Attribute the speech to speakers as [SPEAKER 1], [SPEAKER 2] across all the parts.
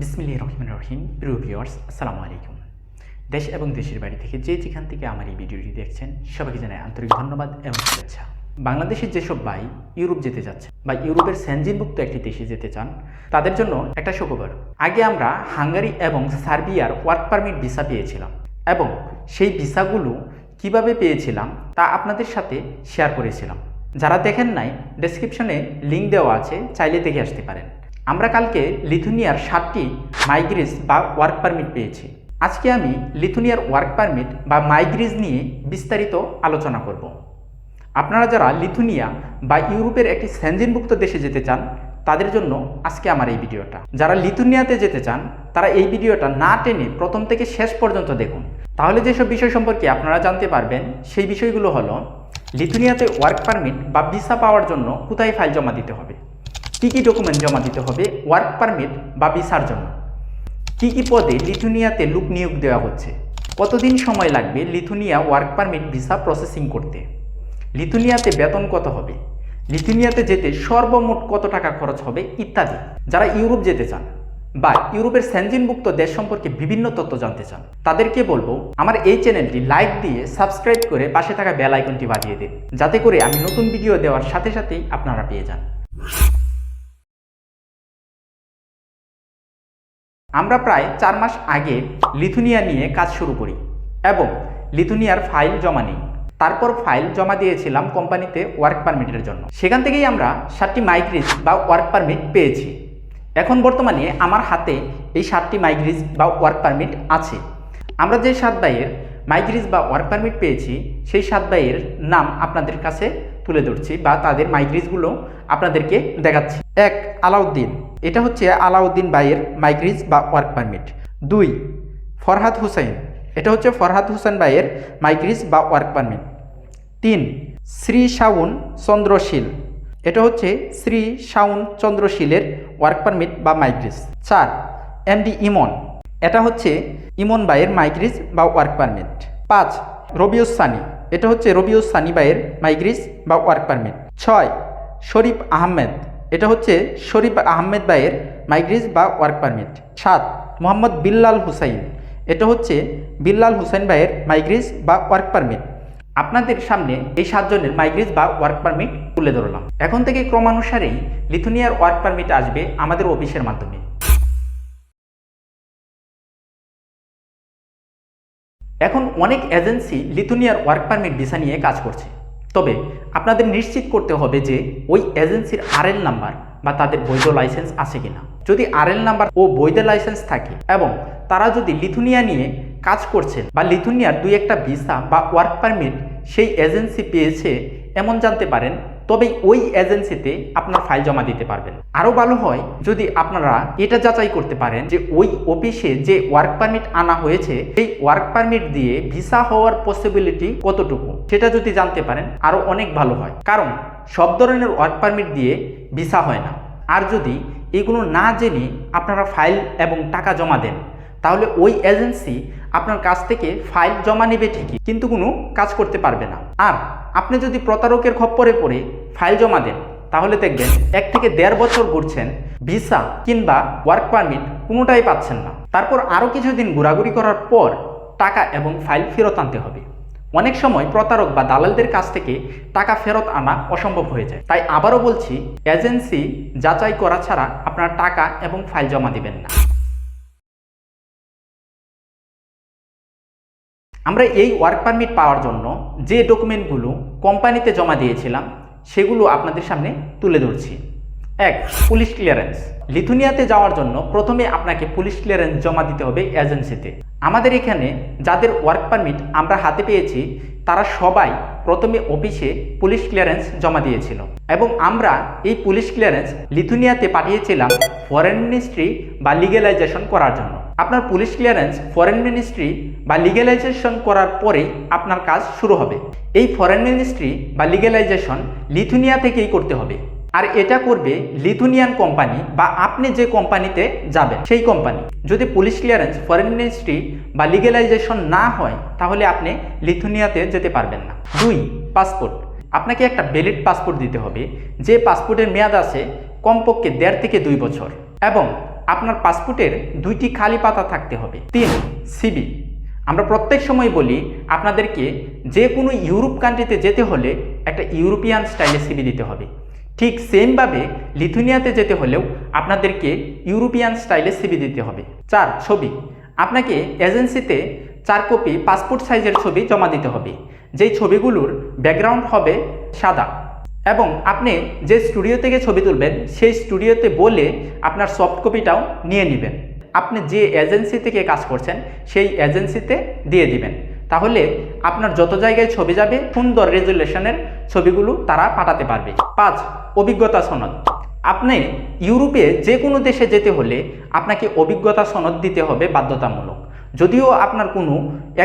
[SPEAKER 1] বিসমিল্লাহ রহমান রহিম প্রিয় ভিউয়ার্স, আসসালামু আলাইকুম। দেশ এবং দেশের বাড়ি থেকে যে যেখান থেকে আমার এই ভিডিওটি দেখছেন, সবাইকে জানাই আন্তরিক ধন্যবাদ এবং শুভেচ্ছা। বাংলাদেশের যেসব ভাই ইউরোপ যেতে যাচ্ছে বা ইউরোপের স্যানজিনভুক্ত একটি দেশে যেতে চান, তাদের জন্য একটা সুখবর আগে আমরা হাঙ্গারি এবং সার্বিয়ার ওয়ার্ক পারমিট ভিসা পেয়েছিলাম এবং সেই ভিসাগুলো কীভাবে পেয়েছিলাম তা আপনাদের সাথে শেয়ার করেছিলাম। যারা দেখেন নাই ডেসক্রিপশনে লিঙ্ক দেওয়া আছে, চাইলে দেখে আসতে পারেন। আমরা কালকে লিথুনিয়ার সাতটি মাইগ্রিজ বা ওয়ার্ক পারমিট পেয়েছি। আজকে আমি লিথুনিয়ার ওয়ার্ক পারমিট বা মাইগ্রিজ নিয়ে বিস্তারিত আলোচনা করব। আপনারা যারা লিথুনিয়া বা ইউরোপের একটি স্যানজিনভুক্ত দেশে যেতে চান, তাদের জন্য আজকে আমার এই ভিডিওটা। যারা লিথুনিয়াতে যেতে চান, তারা এই ভিডিওটা না টেনে প্রথম থেকে শেষ পর্যন্ত দেখুন। তাহলে যেসব বিষয় সম্পর্কে আপনারা জানতে পারবেন, সেই বিষয়গুলো হলো, লিথুনিয়াতে ওয়ার্ক পারমিট বা ভিসা পাওয়ার জন্য কোথায় ফাইল জমা দিতে হবে? কী কী ডকুমেন্ট জমা দিতে হবে? ওয়ার্ক পারমিট বা ভিসার জন্য। কী কী পদে লিথুনিয়াতে লোক নিয়োগ দেওয়া হচ্ছে? কতদিন সময় লাগবে Lithuania work permit visa processing করতে? লিথুনিয়াতে বেতন কত হবে? লিথুনিয়াতে যেতে সর্বমোট কত টাকা খরচ হবে? ইত্যাদি। যারা ইউরোপ যেতে চান বা ইউরোপের স্যানজিনভুক্ত দেশ সম্পর্কে বিভিন্ন তথ্য জানতে চান, তাদেরকে বলব, আমার এই চ্যানেলটি লাইক দিয়ে সাবস্ক্রাইব করে পাশে থাকা বেল আইকনটি বাজিয়ে দিন। যাতে করে আমি নতুন ভিডিও দেওয়ার সাথে সাথেই আপনারা পেয়ে যান। আমরা প্রায় চার মাস আগে লিথুনিয়া নিয়ে কাজ শুরু করি এবং লিথুনিয়ার ফাইল জমা নিই। তারপর ফাইল জমা দিয়েছিলাম কোম্পানিতে ওয়ার্ক পারমিটের জন্য। সেখান থেকেই আমরা সাতটি মাইগ্রিজ বা ওয়ার্ক পারমিট পেয়েছি। এখন বর্তমানে আমার হাতে এই সাতটি মাইগ্রিজ বা ওয়ার্ক পারমিট আছে। আমরা যে সাত ভাইয়ের মাইগ্রিজ বা ওয়ার্ক পারমিট পেয়েছি, সেই সাত ভাইয়ের নাম আপনাদের কাছে তুলে ধরছি বা তাদের মাইগ্রিজগুলো আপনাদেরকে দেখাচ্ছি। এক, আলাউদ্দিন। এটা হচ্ছে আলাউদ্দিন ভাইয়ের মাইগ্রিজ বা ওয়ার্ক পারমিট। দুই, ফরহাদ হুসাইন। এটা হচ্ছে ফরহাদ হোসেন ভাইয়ের মাইগ্রিজ বা ওয়ার্ক পারমিট। তিন, শ্রী শাউন চন্দ্রশীল। এটা হচ্ছে শ্রী শাউন চন্দ্রশীলের ওয়ার্ক পারমিট বা মাইগ্রিজ চার, এমডি ইমন। এটা হচ্ছে ইমন ভাইয়ের মাইগ্রিজ বা ওয়ার্ক পারমিট। পাঁচ, রবিউস সানি। এটা হচ্ছে রবিউস সানি ভাইয়ের মাইগ্রিজ বা ওয়ার্ক পারমিট। ছয়, শরীফ আহমেদ। এটা হচ্ছে শরীফ আহমেদ ভাইয়ের মাইগ্রিজ বা ওয়ার্ক পারমিট। সাত, মোহাম্মদ বিল্লাল হুসাইন। এটা হচ্ছে বিল্লাল হুসাইন ভাইয়ের মাইগ্রিজ বা ওয়ার্ক পারমিট। আপনাদের সামনে এই সাতজনের মাইগ্রিজ বা ওয়ার্ক পারমিট তুলে ধরলাম। এখন থেকে ক্রমানুসারেই লিথুনিয়ার ওয়ার্ক পারমিট আসবে আমাদের অফিসের মাধ্যমে। এখন অনেক এজেন্সি লিথুনিয়ার ওয়ার্ক পারমিট ভিসা নিয়ে কাজ করছে। তবে আপনাদের নিশ্চিত করতে হবে যে ওই এজেন্সির আরএল নাম্বার বা তাদের বৈধ লাইসেন্স আছে কিনা। যদি আরএল নাম্বার ও বৈধ লাইসেন্স থাকে এবং তারা যদি লিথুনিয়া নিয়ে কাজ করছেন বা লিথুনিয়ার দুই একটা ভিসা বা ওয়ার্ক পারমিট সেই এজেন্সি পেয়েছে, এমন জানতে পারেন তবেই ওই এজেন্সিতে আপনার ফাইল জমা দিতে পারবেন। আরও ভালো হয় যদি আপনারা এটা যাচাই করতে পারেন যে ওই অফিসে যে ওয়ার্ক পারমিট আনা হয়েছে, সেই ওয়ার্ক পারমিট দিয়ে ভিসা হওয়ার পসিবিলিটি কতটুকু? সেটা যদি জানতে পারেন, আরও অনেক ভালো হয়। কারণ সব ধরনের ওয়ার্ক পারমিট দিয়ে ভিসা হয় না। আর যদি এগুলো না জেনে আপনারা ফাইল এবং টাকা জমা দেন তাহলে ওই এজেন্সি আপনার কাছ থেকে ফাইল জমা নেবে ঠিকই, কিন্তু কোনো কাজ করতে পারবে না। আর আপনি যদি প্রতারকের খপ্পরে পড়ে ফাইল জমা দেন, তাহলে দেখবেন এক থেকে দেড় বছর ঘুরছেন, ভিসা কিংবা ওয়ার্ক পারমিট কোনোটাই পাচ্ছেন না। তারপর আরও কিছুদিন ঘোরাঘুরি করার পর টাকা এবং ফাইল ফেরত আনতে হবে। অনেক সময় প্রতারক বা দালালদের কাছ থেকে টাকা ফেরত আনা অসম্ভব হয়ে যায়। তাই আবারও বলছি, এজেন্সি যাচাই করা ছাড়া আপনার টাকা এবং ফাইল জমা দিবেন না। আমরা এই ওয়ার্ক পারমিট পাওয়ার জন্য যে ডকুমেন্টগুলো কোম্পানিতে জমা দিয়েছিলাম, সেগুলো আপনাদের সামনে তুলে ধরছি। এক পুলিশ ক্লিয়ারেন্স লিথুনিয়াতে যাওয়ার জন্য প্রথমে আপনাকে পুলিশ ক্লিয়ারেন্স জমা দিতে হবে এজেন্সিতে আমাদের এখানে যাদের ওয়ার্ক পারমিট আমরা হাতে পেয়েছি, তারা সবাই প্রথমে অফিসে পুলিশ ক্লিয়ারেন্স জমা দিয়েছিল। এবং আমরা এই পুলিশ ক্লিয়ারেন্স লিথুনিয়াতে পাঠিয়েছিলাম ফরেন মিনিস্ট্রি বা লিগেলাইজেশন করার জন্য। আপনার পুলিশ ক্লিয়ারেন্স ফরেন মিনিস্ট্রি বা লিগেলাইজেশন করার পরেই আপনার কাজ শুরু হবে। এই ফরেন মিনিস্ট্রি বা লিগেলাইজেশন লিথুনিয়া থেকেই করতে হবে। আর এটা করবে লিথুনিয়ান কোম্পানি বা আপনি যে কোম্পানিতে যাবেন, সেই কোম্পানি যদি পুলিশ ক্লিয়ারেন্স ফরেন মিনিস্ট্রি বা লিগেলাইজেশন না হয়, তাহলে আপনি লিথুনিয়াতে যেতে পারবেন না। দুই পাসপোর্ট আপনাকে একটা ভ্যালিড পাসপোর্ট দিতে হবে। যে পাসপোর্টের মেয়াদ আছে কমপক্ষে দেড় থেকে দুই বছর। এবং আপনার পাসপোর্টের দুইটি খালি পাতা থাকতে হবে। তিন সিবি আমরা প্রত্যেক সময় বলি, আপনাদেরকে যে কোনো ইউরোপ কান্ট্রিতে যেতে হলে একটা ইউরোপিয়ান স্টাইলে সিবি দিতে হবে। ঠিক সেমভাবে লিথুনিয়াতে যেতে হলেও আপনাদেরকে ইউরোপিয়ান স্টাইলে সিবি দিতে হবে। চার, ছবি। আপনাকে এজেন্সিতে চার কপি পাসপোর্ট সাইজের ছবি জমা দিতে হবে। যেই ছবিগুলোর ব্যাকগ্রাউন্ড হবে সাদা। এবং আপনি যে স্টুডিও থেকে ছবি তুলবেন, সেই স্টুডিওতে বলে আপনার সফট কপিটাও নিয়ে নেবেন। আপনি যে এজেন্সি থেকে কাজ করছেন, সেই এজেন্সিতে দিয়ে দিবেন। তাহলে আপনার যত জায়গায় ছবি যাবে, সুন্দর রেজুলেশনের ছবিগুলো তারা পাঠাতে পারবে। পাঁচ, অভিজ্ঞতা সনদ। আপনি ইউরোপে যে কোনো দেশে যেতে হলে আপনাকে অভিজ্ঞতা সনদ দিতে হবে বাধ্যতামূলক। যদিও আপনার কোনো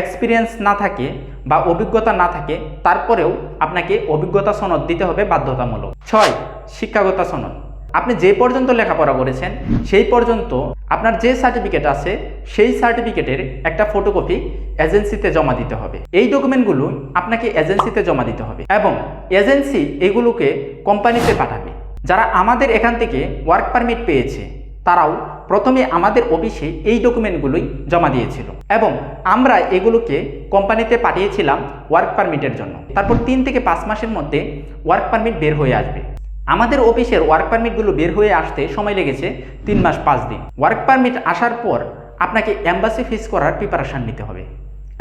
[SPEAKER 1] এক্সপিরিয়েন্স না থাকে বা অভিজ্ঞতা না থাকে, তারপরেও আপনাকে অভিজ্ঞতা সনদ দিতে হবে বাধ্যতামূলক। ছয়, শিক্ষাগত সনদ। আপনি যে পর্যন্ত লেখাপড়া করেছেন, সেই পর্যন্ত আপনার যে সার্টিফিকেট আছে, সেই সার্টিফিকেটের একটা ফটোকপি এজেন্সিতে জমা দিতে হবে। এই ডকুমেন্টগুলো আপনাকে এজেন্সিতে জমা দিতে হবে এবং এজেন্সি এগুলোকে কোম্পানিতে পাঠাবে। যারা আমাদের এখান থেকে ওয়ার্ক পারমিট পেয়েছে তারাও প্রথমে আমাদের অফিসে এই ডকুমেন্টগুলোই জমা দিয়েছিল এবং আমরা এগুলোকে কোম্পানিতে পাঠিয়েছিলাম ওয়ার্ক পারমিটের জন্য। তারপর তিন থেকে পাঁচ মাসের মধ্যে ওয়ার্ক পারমিট বের হয়ে আসবে। আমাদের অফিসের ওয়ার্ক পারমিটগুলো বের হয়ে আসতে সময় লেগেছে তিন মাস পাঁচ দিন। ওয়ার্ক পারমিট আসার পর আপনাকে অ্যাম্বাসি ফিস করার প্রিপারেশান নিতে হবে।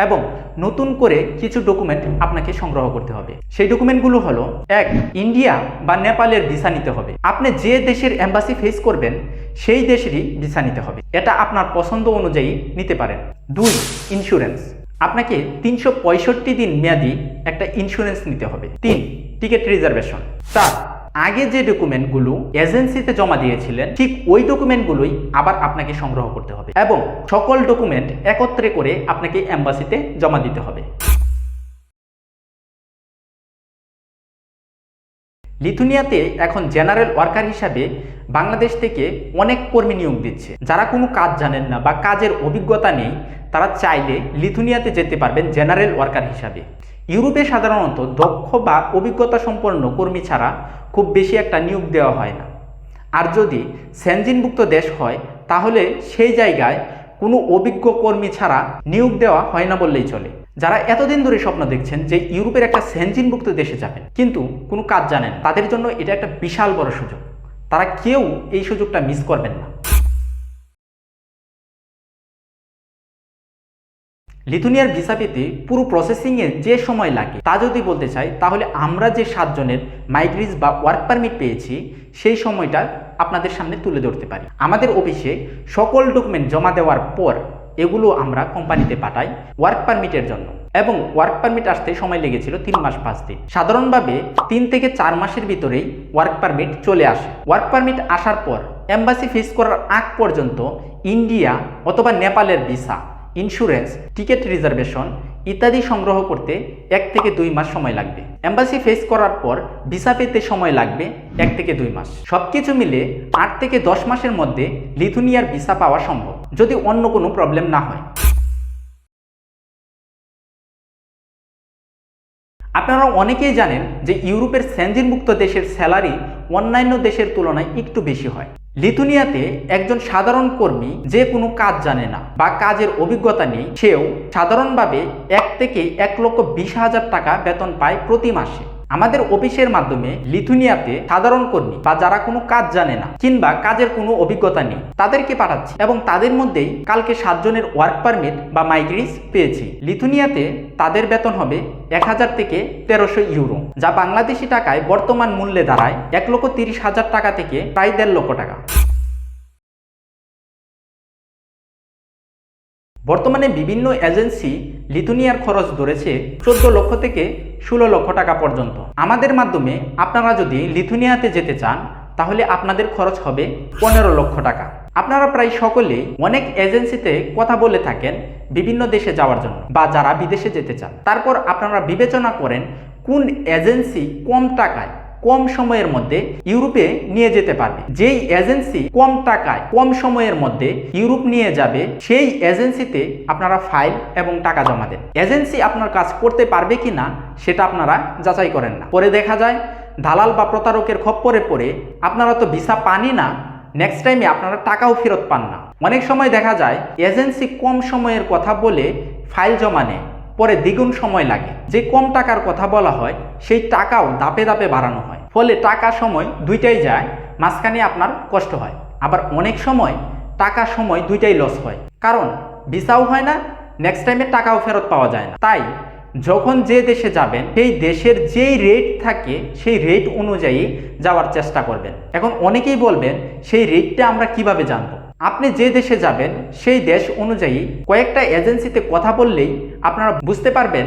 [SPEAKER 1] এবং নতুন করে কিছু ডকুমেন্ট আপনাকে সংগ্রহ করতে হবে। সেই ডকুমেন্টগুলো হলো, এক, ইন্ডিয়া বা নেপালের ভিসা নিতে হবে। আপনি যে দেশের অ্যাম্বাসি ফেস করবেন, সেই দেশেরই ভিসা নিতে হবে। এটা আপনার পছন্দ অনুযায়ী নিতে পারেন। দুই ইন্স্যুরেন্স আপনাকে তিনশো পঁয়ষট্টি দিন মেয়াদি একটা ইন্স্যুরেন্স নিতে হবে। তিন টিকিট রিজার্ভেশন চার আগে যে ডকুমেন্টগুলো এজেন্সিতে জমা দিয়েছিলেন, ঠিক ওই ডকুমেন্টগুলোই আবার আপনাকে সংগ্রহ করতে হবে এবং সকল ডকুমেন্ট একত্রে করে আপনাকে অ্যাম্বাসিতে জমা দিতে হবে। লিথুনিয়াতে এখন জেনারেল ওয়ার্কার হিসাবে বাংলাদেশ থেকে অনেক কর্মী নিয়োগ দিচ্ছে। যারা কোনো কাজ জানেন না বা কাজের অভিজ্ঞতা নেই, তারা চাইলে লিথুনিয়াতে যেতে পারবেন জেনারেল ওয়ার্কার হিসাবে। ইউরোপে সাধারণত দক্ষ বা অভিজ্ঞতা সম্পন্ন কর্মী ছাড়া খুব বেশি একটা নিয়োগ দেওয়া হয় না। আর যদি সেনজিনভুক্ত দেশ হয়, তাহলে সেই জায়গায় কোনো অভিজ্ঞ কর্মী ছাড়া নিয়োগ দেওয়া হয় না বললেই চলে। যারা এতদিন ধরে স্বপ্ন দেখছেন যে ইউরোপের একটা সেনজিনভুক্ত দেশে যাবেন, কিন্তু কোনো কাজ জানেন তাদের জন্য এটা একটা বিশাল বড় সুযোগ। তারা কেউ এই সুযোগটা মিস করবেন না। লিথুনিয়ার ভিসা পেতে পুরো প্রসেসিংয়ে যে সময় লাগে, তা যদি বলতে চাই, তাহলে আমরা যে সাতজনের মাইগ্রিজ বা ওয়ার্ক পারমিট পেয়েছি, সেই সময়টা আপনাদের সামনে তুলে ধরতে পারি। আমাদের অফিসে সকল ডকুমেন্ট জমা দেওয়ার পর এগুলো আমরা কোম্পানিতে পাঠাই ওয়ার্ক পারমিটের জন্য। এবং ওয়ার্ক পারমিট আসতে সময় লেগেছিল তিন মাস পাঁচ দিন। সাধারণভাবে তিন থেকে চার মাসের ভিতরেই ওয়ার্ক পারমিট চলে আসে। ওয়ার্ক পারমিট আসার পর এম্বাসি ফেস করার আগ পর্যন্ত ইন্ডিয়া অথবা নেপালের ভিসা ইন্স্যুরেন্স টিকিট রিজার্ভেশন ইত্যাদি সংগ্রহ করতে এক থেকে দুই মাস সময় লাগবে। এম্বাসি ফেস করার পর ভিসা পেতে সময় লাগবে এক থেকে দুই মাস। সব কিছু মিলে আট থেকে দশ মাসের মধ্যে লিথুনিয়ার ভিসা পাওয়া সম্ভব, যদি অন্য কোনো প্রবলেম না হয়। আপনারা অনেকেই জানেন যে ইউরোপের সেনজিনভুক্ত দেশের স্যালারি অন্যান্য দেশের তুলনায় একটু বেশি হয়। লিথুনিয়াতে একজন সাধারণ কর্মী যে কোনো কাজ জানে না বা কাজের অভিজ্ঞতা নেই, সেও সাধারণভাবে এক থেকে এক লক্ষ বিশ হাজার টাকা বেতন পায় প্রতি মাসে। আমাদের অফিসের মাধ্যমে লিথুনিয়াতে সাধারণ কর্মী বা যারা কোনো কাজ জানে না কিংবা কাজের কোনো অভিজ্ঞতা নেই, তাদেরকে পাঠাচ্ছি এবং তাদের মধ্যেই কালকে সাতজনের ওয়ার্ক পারমিট বা মাইগ্রিস পেয়েছি। লিথুনিয়াতে তাদের বেতন হবে এক হাজার থেকে তেরোশো ইউরো যা বাংলাদেশি টাকায় বর্তমান মূল্যে দাঁড়ায় এক লক্ষ তিরিশ হাজার টাকা থেকে প্রায় দেড় লক্ষ টাকা। বর্তমানে বিভিন্ন এজেন্সি লিথুনিয়ার খরচ ধরেছে চোদ্দ লক্ষ থেকে ষোলো লক্ষ টাকা পর্যন্ত। আমাদের মাধ্যমে আপনারা যদি লিথুনিয়াতে যেতে চান, তাহলে আপনাদের খরচ হবে পনেরো লক্ষ টাকা। আপনারা প্রায় সকলেই অনেক এজেন্সিতে কথা বলে থাকেন বিভিন্ন দেশে যাওয়ার জন্য বা যারা বিদেশে যেতে চান। তারপর আপনারা বিবেচনা করেন কোন এজেন্সি কম টাকায় কম সময়ের মধ্যে ইউরোপে নিয়ে যেতে পারবে। যেই এজেন্সি কম টাকায় কম সময়ের মধ্যে ইউরোপ নিয়ে যাবে, সেই এজেন্সিতে আপনারা ফাইল এবং টাকা জমা দেন। এজেন্সি আপনার কাজ করতে পারবে কি না, সেটা আপনারা যাচাই করেন না। পরে দেখা যায়, দালাল বা প্রতারকের খপ্পরে পড়ে আপনারা তো ভিসা পানি না নেক্সট টাইমে আপনারা টাকাও ফেরত পান না। অনেক সময় দেখা যায়, এজেন্সি কম সময়ের কথা বলে ফাইল জমা নেয়। পরে দ্বিগুণ সময় লাগে। যে কম টাকার কথা বলা হয়, সেই টাকাও দাপে দাপে বাড়ানো হয়। ফলে টাকা সময় দুইটাই যায়, মাঝখানে আপনার কষ্ট হয়। আবার অনেক সময় টাকা সময় দুইটাই লস হয়। কারণ ভিসাও হয় না নেক্সট টাইমে টাকাও ফেরত পাওয়া যায় না। তাই যখন যে দেশে যাবেন, সেই দেশের যেই রেট থাকে, সেই রেট অনুযায়ী যাওয়ার চেষ্টা করবেন। এখন অনেকেই বলবেন, সেই রেটটা আমরা কীভাবে জানব? আপনি যে দেশে যাবেন, সেই দেশ অনুযায়ী কয়েকটা এজেন্সিতে কথা বললেই আপনারা বুঝতে পারবেন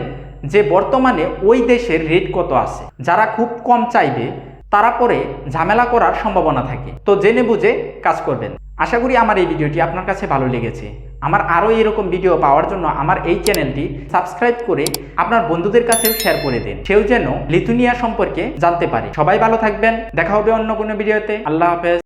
[SPEAKER 1] যে বর্তমানে ওই দেশের রেট কত আছে। যারা খুব কম চাইবে, তারা পরে ঝামেলা করার সম্ভাবনা থাকে। তো জেনে বুঝে কাজ করবেন। আশা করি আমার এই ভিডিওটি আপনার কাছে ভালো লেগেছে। আমার আরও এরকম ভিডিও পাওয়ার জন্য আমার এই চ্যানেলটি সাবস্ক্রাইব করে আপনার বন্ধুদের কাছেও শেয়ার করে দিন। সেও যেন লিথুনিয়া সম্পর্কে জানতে পারে। সবাই ভালো থাকবেন। দেখা হবে অন্য কোনো ভিডিওতে। আল্লাহ হাফেজ।